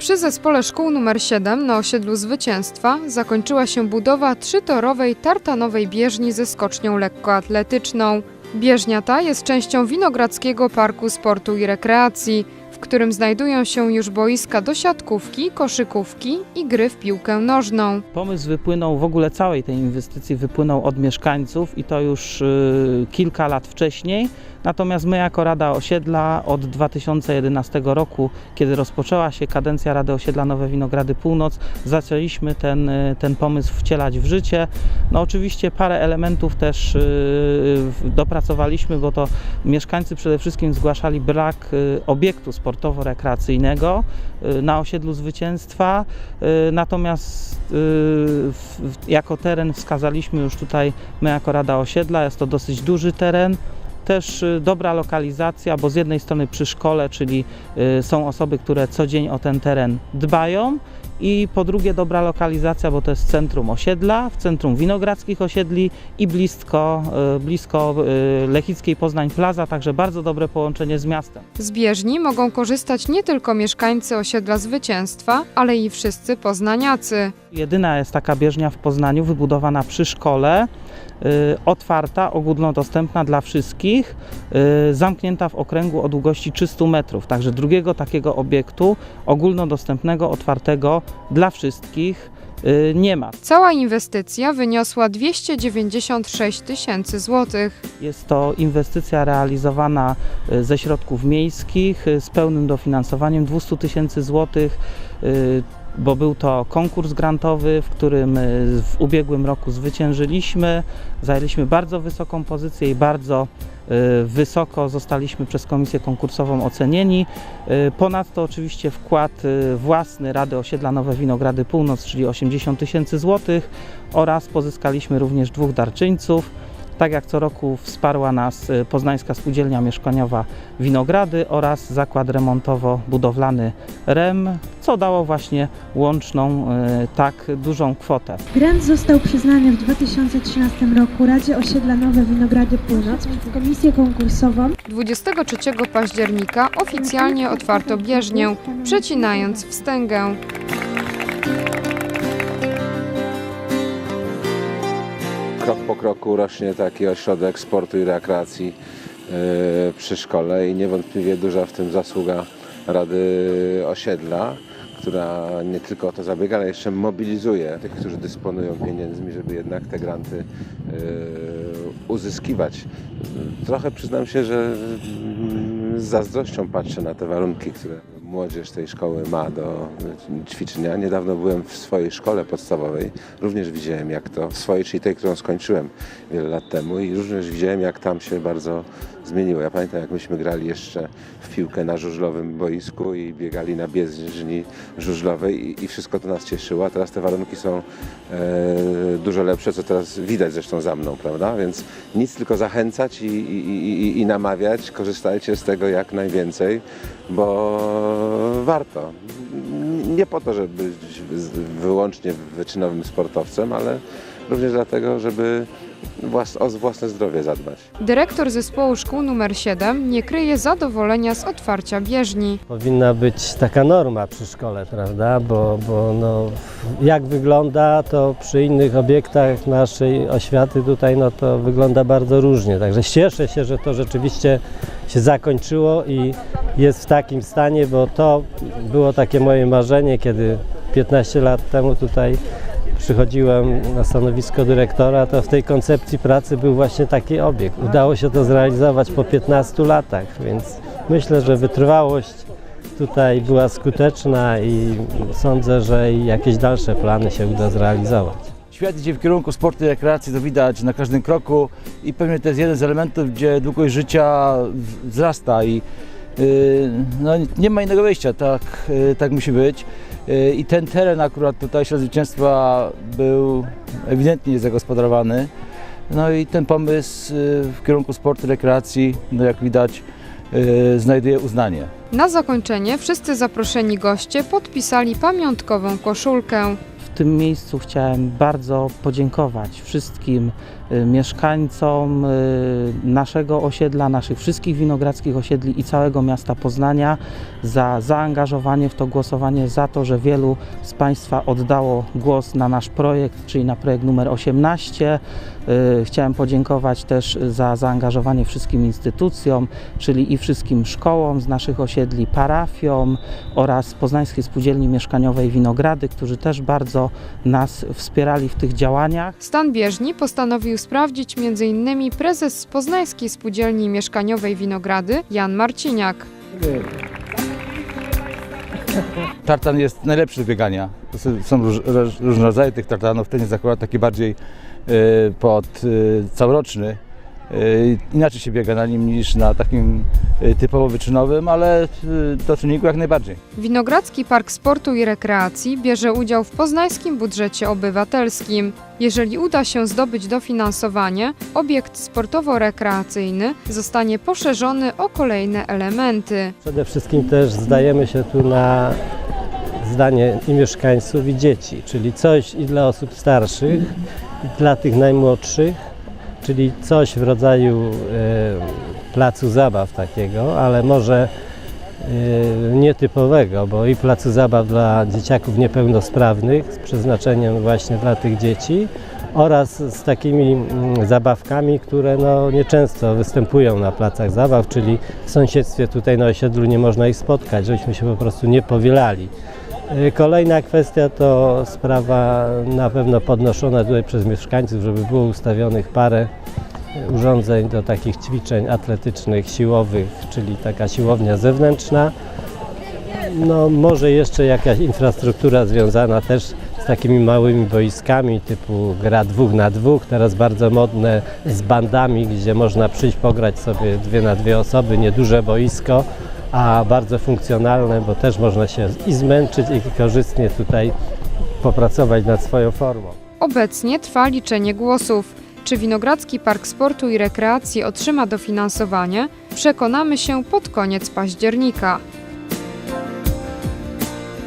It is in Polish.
Przy zespole szkół nr 7 na osiedlu Zwycięstwa zakończyła się budowa trzytorowej tartanowej bieżni ze skocznią lekkoatletyczną. Bieżnia ta jest częścią Winogrodzkiego Parku Sportu i Rekreacji, w którym znajdują się już boiska do siatkówki, koszykówki i gry w piłkę nożną. Pomysł wypłynął w ogóle całej tej inwestycji wypłynął od mieszkańców i to już y, kilka lat wcześniej. Natomiast my jako Rada Osiedla od 2011 roku, kiedy rozpoczęła się kadencja Rady Osiedla Nowe Winogrady Północ, zaczęliśmy ten, y, ten pomysł wcielać w życie. No oczywiście parę elementów też y, dopracowaliśmy, bo to mieszkańcy przede wszystkim zgłaszali brak y, obiektu sportowo-rekreacyjnego na osiedlu Zwycięstwa. Natomiast jako teren wskazaliśmy już tutaj my jako Rada Osiedla, jest to dosyć duży teren. Też y, dobra lokalizacja, bo z jednej strony przy szkole, czyli y, są osoby, które co dzień o ten teren dbają i po drugie dobra lokalizacja, bo to jest centrum osiedla, w centrum winogradzkich osiedli i blisko, y, blisko Lechickiej Poznań Plaza, także bardzo dobre połączenie z miastem. Z bieżni mogą korzystać nie tylko mieszkańcy osiedla Zwycięstwa, ale i wszyscy poznaniacy. Jedyna jest taka bieżnia w Poznaniu, wybudowana przy szkole, otwarta, ogólnodostępna dla wszystkich, y, zamknięta w okręgu o długości 300 metrów. Także drugiego takiego obiektu ogólnodostępnego, otwartego dla wszystkich y, nie ma. Cała inwestycja wyniosła 296 tysięcy złotych. Jest to inwestycja realizowana y, ze środków miejskich y, z pełnym dofinansowaniem 200 tysięcy złotych, y, bo był to konkurs grantowy, w którym y, w ubiegłym roku zwyciężyliśmy. Zajęliśmy bardzo wysoką pozycję i bardzo y, wysoko zostaliśmy przez komisję konkursową ocenieni. Y, Ponadto oczywiście wkład własny Rady Osiedla Nowe Winogrady Północ, czyli 80 tysięcy złotych oraz pozyskaliśmy również dwóch darczyńców. Tak jak co roku wsparła nas y, Poznańska Spółdzielnia Mieszkaniowa Winogrady oraz zakład remontowo-budowlany REM, co dało właśnie łączną y, tak dużą kwotę. Grant został przyznany w 2013 roku Radzie Osiedla Nowe Winogrady Północ przez komisję konkursową 23 października oficjalnie otwarto bieżnię, przecinając wstęgę. Kroku rośnie taki ośrodek sportu i rekreacji yy, przy szkole i niewątpliwie duża w tym zasługa Rady Osiedla, która nie tylko o to zabiega, ale jeszcze mobilizuje tych, którzy dysponują pieniędzmi, żeby jednak te granty yy, uzyskiwać. Trochę przyznam się, że mm, z zazdrością patrzę na te warunki, które młodzież tej szkoły ma do ćwiczenia. Niedawno byłem w swojej szkole podstawowej. Również widziałem jak to, w swojej, czyli tej, którą skończyłem wiele lat temu i również widziałem jak tam się bardzo zmieniło. Ja pamiętam jak myśmy grali jeszcze w piłkę na żużlowym boisku i biegali na bieżni żużlowej i, i wszystko to nas cieszyło. A teraz te warunki są e, dużo lepsze, co teraz widać zresztą za mną, prawda? Więc nic tylko zachęcać i, i, i, i namawiać. Korzystajcie z tego jak najwięcej, bo warto. Nie po to, żeby być wyłącznie wyczynowym sportowcem, ale również dlatego, żeby włas, o własne zdrowie zadbać. Dyrektor zespołu szkół nr 7 nie kryje zadowolenia z otwarcia bieżni. Powinna być taka norma przy szkole, prawda? Bo, bo no, jak wygląda to przy innych obiektach naszej oświaty tutaj, no to wygląda bardzo różnie. Także cieszę się, że to rzeczywiście się zakończyło i jest w takim stanie, bo to było takie moje marzenie, kiedy 15 lat temu tutaj przychodziłem na stanowisko dyrektora, to w tej koncepcji pracy był właśnie taki obiekt. Udało się to zrealizować po 15 latach, więc myślę, że wytrwałość tutaj była skuteczna i sądzę, że jakieś dalsze plany się uda zrealizować. Świat idzie w kierunku sportu i rekreacji, to widać na każdym kroku i pewnie to jest jeden z elementów, gdzie długość życia wzrasta i yy, no, nie ma innego wyjścia, tak, yy, tak musi być. Yy, I ten teren akurat tutaj ślad zwycięstwa był ewidentnie zagospodarowany. No i ten pomysł yy, w kierunku sportu i rekreacji, no jak widać, yy, znajduje uznanie. Na zakończenie wszyscy zaproszeni goście podpisali pamiątkową koszulkę. W tym miejscu chciałem bardzo podziękować wszystkim mieszkańcom y, naszego osiedla, naszych wszystkich winogradzkich osiedli i całego miasta Poznania za zaangażowanie w to głosowanie, za to, że wielu z Państwa oddało głos na nasz projekt, czyli na projekt numer 18. Y, Chciałem podziękować też za zaangażowanie wszystkim instytucjom, czyli i wszystkim szkołom z naszych osiedli, parafiom oraz Poznańskiej Spółdzielni Mieszkaniowej Winogrady, którzy też bardzo nas wspierali w tych działaniach. Stan bieżni postanowił sprawdzić m.in. prezes Poznańskiej Spółdzielni Mieszkaniowej Winogrady Jan Marciniak. Tartan jest najlepszy do biegania. Są- Są róż, róż, różne rodzaje tych tartanów. Ten jest akurat taki bardziej y, pod y, całoroczny. Y, inaczej się biega na nim niż na takim y, typowo wyczynowym, ale y, do czynniku jak najbardziej. Winogradzki Park Sportu i Rekreacji bierze udział w poznańskim budżecie obywatelskim. Jeżeli uda się zdobyć dofinansowanie, obiekt sportowo-rekreacyjny zostanie poszerzony o kolejne elementy. Przede wszystkim też zdajemy się tu na zdanie i mieszkańców, i dzieci, czyli coś i dla osób starszych, i dla tych najmłodszych, czyli coś w rodzaju e, placu zabaw takiego, ale może e, nietypowego, bo i placu zabaw dla dzieciaków niepełnosprawnych z przeznaczeniem właśnie dla tych dzieci oraz z takimi mm, zabawkami, które no, nieczęsto występują na placach zabaw, czyli w sąsiedztwie tutaj na osiedlu nie można ich spotkać, żebyśmy się po prostu nie powielali. Y, Kolejna kwestia to sprawa na pewno podnoszona tutaj przez mieszkańców, żeby było ustawionych parę urządzeń do takich ćwiczeń atletycznych, siłowych, czyli taka siłownia zewnętrzna. No może jeszcze jakaś infrastruktura związana też z takimi małymi boiskami typu gra dwóch na dwóch, teraz bardzo modne z bandami, gdzie można przyjść pograć sobie dwie na dwie osoby, nieduże boisko, a bardzo funkcjonalne, bo też można się i zmęczyć i korzystnie tutaj popracować nad swoją formą. Obecnie trwa liczenie głosów. Czy Winogradzki Park Sportu i Rekreacji otrzyma dofinansowanie, przekonamy się pod koniec października.